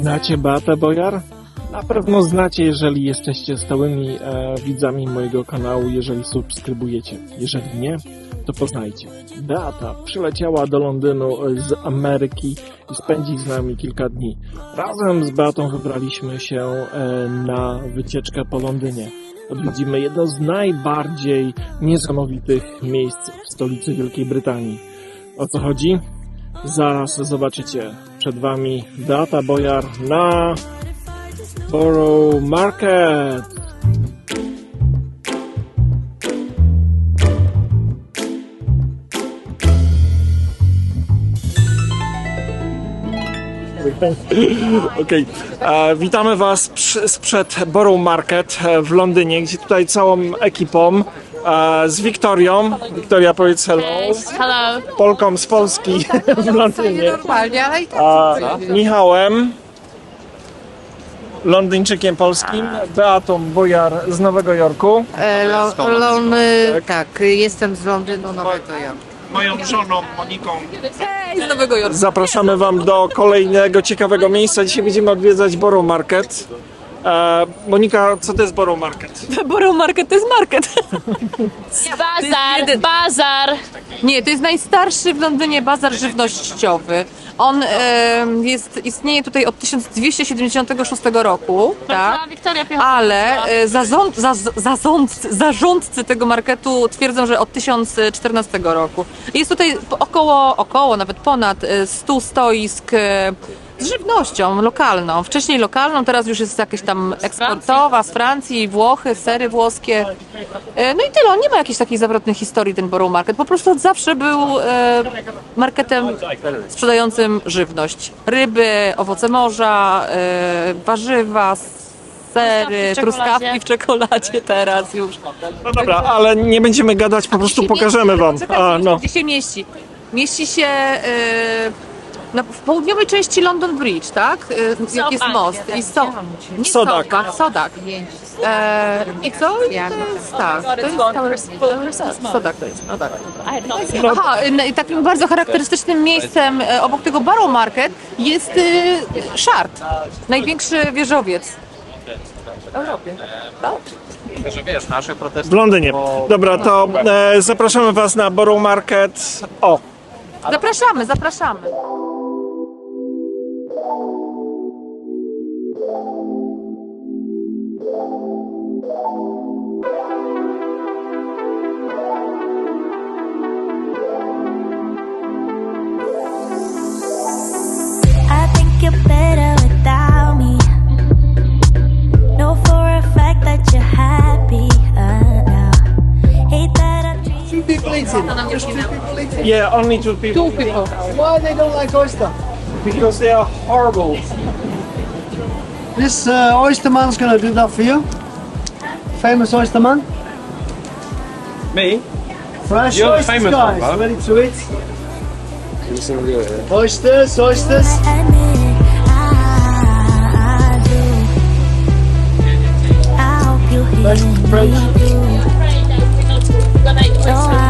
Znacie Beatę Bojar? Na pewno znacie, jeżeli jesteście stałymi e, widzami mojego kanału, jeżeli subskrybujecie. Jeżeli nie, to poznajcie. Beata przyleciała do Londynu e, z Ameryki i spędzi z nami kilka dni. Razem z Beatą wybraliśmy się e, na wycieczkę po Londynie. Odwiedzimy jedno z najbardziej niesamowitych miejsc w stolicy Wielkiej Brytanii. O co chodzi? Zaraz zobaczycie. Przed Wami Beata Bojar na Borough Market. Okej, E, witamy Was sprzed Borough Market e, w Londynie, gdzie tutaj całą ekipą e, z Wiktorią. Wiktoria, powiedz hello. Hello. Polką z Polski w Londynie. Normalnie, ale i tak. A Michałem, Londyńczykiem polskim, Beatą Bojar z Nowego Jorku, E, lo, lon, e, tak, jestem z Londynu, Nowego Jorku. moją żoną Moniką. Z Nowego Jorku. Zapraszamy Wam do kolejnego ciekawego miejsca. Dzisiaj będziemy odwiedzać Borough Market. E, Monika, co to jest Borough Market? Borough Market to jest market. Bazar, bazar. Nie, to jest najstarszy w Londynie bazar żywnościowy. On e, jest, istnieje tutaj od 1276 roku, tak? A Wiktoria Piechota. Ale e, zarząd, za, zarządcy, zarządcy tego marketu twierdzą, że od 1014 roku. Jest tutaj po- około, około nawet ponad e, 100 stoisk e, z żywnością lokalną. Wcześniej lokalną, teraz już jest jakaś tam eksportowa z Francji, Włochy, sery włoskie. E, No i tyle, on nie ma jakiejś takiej zawrotnej historii ten Borough Market. Po prostu od zawsze był e, marketem sprzedającym żywność. Ryby, owoce morza, e, warzywa, sery, Truskawki w czekoladzie. teraz już. No dobra, ale nie będziemy gadać, po prostu pokażemy Wam. A, no. Gdzie się mieści? Mieści się e, na, w południowej części London Bridge, tak? E, jak jest most. I so, nie Sodak. Sodak. Sodak. E, I co? I to jest tak. To jest Tower, Sodak to jest. No tak. Aha, no i takim bardzo charakterystycznym miejscem e, obok tego Borough Market jest e, Shard. Największy wieżowiec. W Europie. Tak? że wiesz, nasze protesty W Londynie. Dobra, to e, zapraszamy Was na Borough Market. O, Zapraszamy, zapraszamy. Eating? Just two people eating? yeah, only two people. Two people. Why they don't like oyster? Because they are horrible. This uh, oyster man's gonna do that for you. Famous oyster man. Me? Fresh You're the oysters, famous guys. one. Ready to eat? Oysters, oysters. admit it.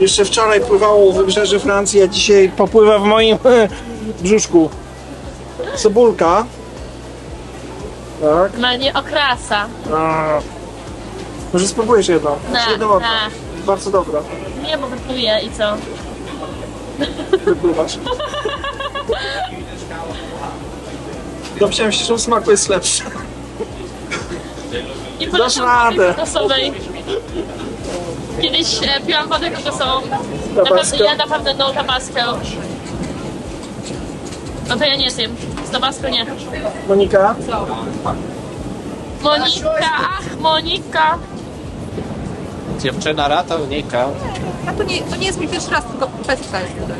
Jeszcze wczoraj pływało w wybrzeży Francji, a dzisiaj popływa w moim brzuszku. Cebulka. Tak. No nie okrasa. A. Może spróbujesz jedną. Na, Jedną na. Bardzo dobra. Nie, bo wypluję i co? Wypływasz. Dowiedziałem się, że w smaku jest lepszy. Nie polecam radę. Kiedyś e, piłam wodę kokosową. Tabasco. Naprawdę, ja naprawdę no tabasco. No to ja nie zjem. Z tabasco nie. Monika? Monika, ach Monika. Dziewczyna ratownika. A to nie, to nie jest mój pierwszy raz, tylko pestka jest tutaj.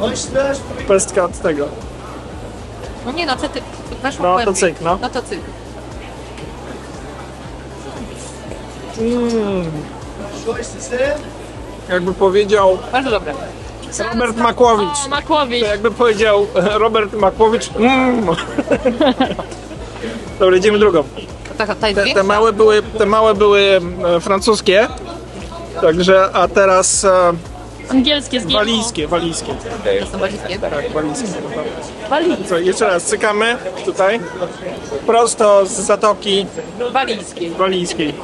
Od cytryny. Pestka od tego. No nie no, czy ty weszło No, to cyk, no. No to cyk. Jakby powiedział Bardzo dobre. Robert Makłowicz. O, Makłowicz. To jakby powiedział e, Robert Makłowicz. Mm. Dobra, idziemy drugą. Ta, ta jest Te, te, małe były, te małe były e, francuskie. Także, a teraz e, Angielskie z GMO. walijskie, walijskie. To są walizkie. Tak, walijskie. Co, jeszcze raz, cykamy tutaj. Prosto z zatoki Walijskie. walijskiej.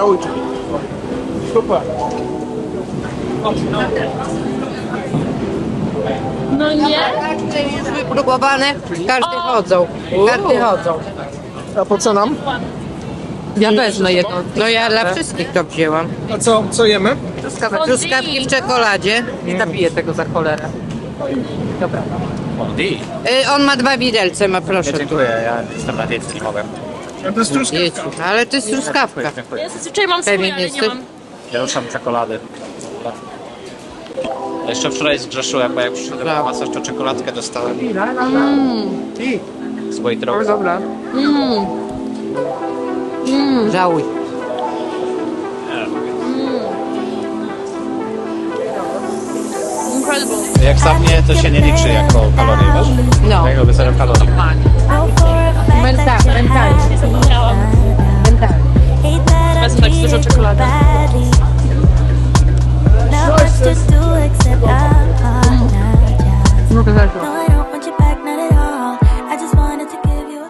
Oj. Super. No nie? jest wypróbowane, każdy chodzą, każdy chodzą. A po co nam? Ja wezmę jedną. No ja dla wszystkich to wzięłam. A co, co jemy? Truskawki w czekoladzie. Nie zabiję tego za cholerę. Dobra. Di. Y, on ma dwa widelce, ma proszę. Dziękuję, ja jestem na diecie, nie mogę. A to jest truskawka. Jedź, ale to jest truskawka. Dziękuję. Ja zazwyczaj mam swój, ale nie jesteś? mam. Ja ruszam czekolady. Jeszcze wczoraj zgrzeszyłem, bo jak przyszedłem na masaż, to czekoladkę dostałem. Z Waitrose. Dobra. Żałuj. Incredible. Jak sam nie, to się nie liczy jako kalorie, wiesz? No. Jako zero kalorii. Menta, mentalnie, Zapomniałam. mentalnie. Wezmę tak dużo czekolady. Just to accept I'm zacząć. No, I don't want you back, not at all. I just wanted to give you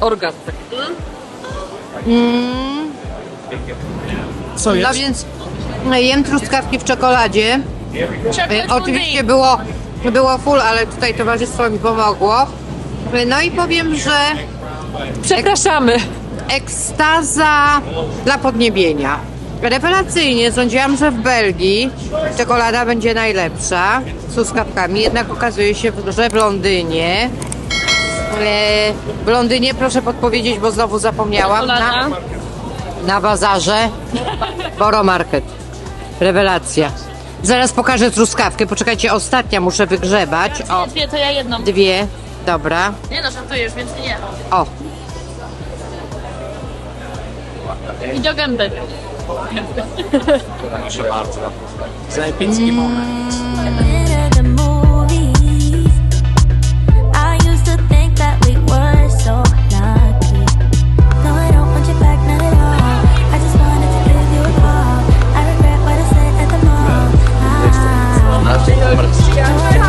a Orgazm. Co No jest? więc y, jem truskawki w czekoladzie. Chocolate Oczywiście było, było full, ale tutaj towarzystwo mi pomogło. Y, No i powiem, że Przepraszamy. ekstaza dla podniebienia. Rewelacyjnie, sądziłam, że w Belgii czekolada będzie najlepsza z truskawkami, jednak okazuje się, że w Londynie e, w Londynie, proszę podpowiedzieć, bo znowu zapomniałam, na, na bazarze Boro Market. Rewelacja. Zaraz pokażę truskawkę, poczekajcie, ostatnia muszę wygrzebać. O, Dwie, to ja jedną. dwie, dobra. Nie no, żartujesz, więc nie. O, I do gęby. Proszę bardzo. Zajpicki moment. in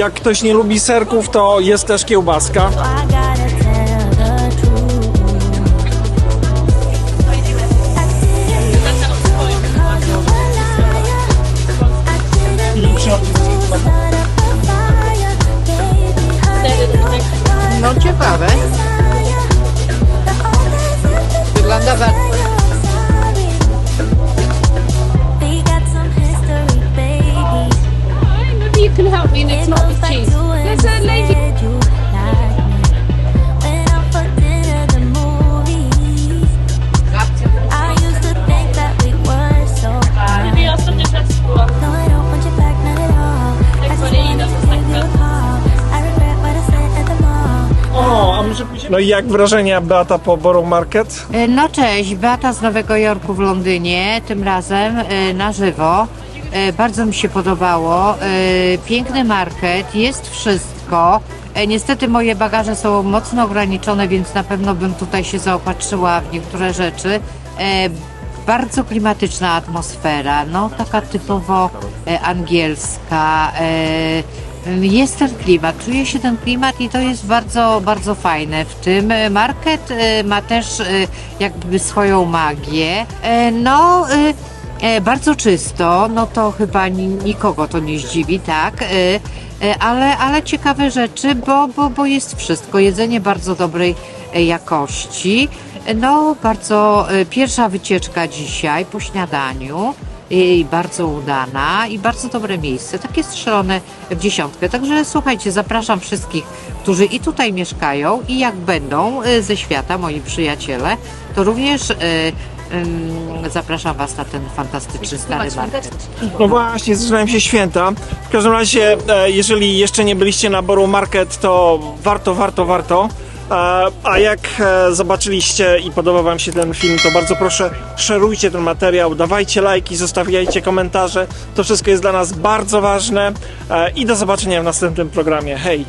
jak ktoś nie lubi serków, to jest też kiełbaska. I jak wrażenia Beata po Borough Market? E, No cześć, Beata z Nowego Jorku w Londynie, tym razem e, na żywo. E, Bardzo mi się podobało. Piękny market, jest wszystko. Niestety moje bagaże są mocno ograniczone, więc na pewno bym tutaj się zaopatrzyła w niektóre rzeczy. Bardzo klimatyczna atmosfera, no taka typowo angielska. Jest ten klimat, czuje się ten klimat i to jest bardzo, bardzo fajne. W tym e, market e, ma też e, jakby swoją magię. No, bardzo czysto, no to chyba ni- nikogo to nie zdziwi, tak? Ale, ale ciekawe rzeczy, bo, bo, bo jest wszystko. Jedzenie bardzo dobrej jakości. No, bardzo pierwsza wycieczka dzisiaj po śniadaniu i bardzo udana i bardzo dobre miejsce, takie strzelone w dziesiątkę. Także słuchajcie, zapraszam wszystkich, którzy i tutaj mieszkają i jak będą y, ze świata, moi przyjaciele, to również ym, zapraszam Was na ten fantastyczny stary market. No właśnie, zaczynają się święta. W każdym razie, e, jeżeli jeszcze nie byliście na Borough Market, to warto, warto, warto. A, jak e, zobaczyliście i podoba Wam się ten film, to bardzo proszę, szerujcie ten materiał, dawajcie lajki, zostawiajcie komentarze. To wszystko jest dla nas bardzo ważne. E, I do zobaczenia w następnym programie. Hej!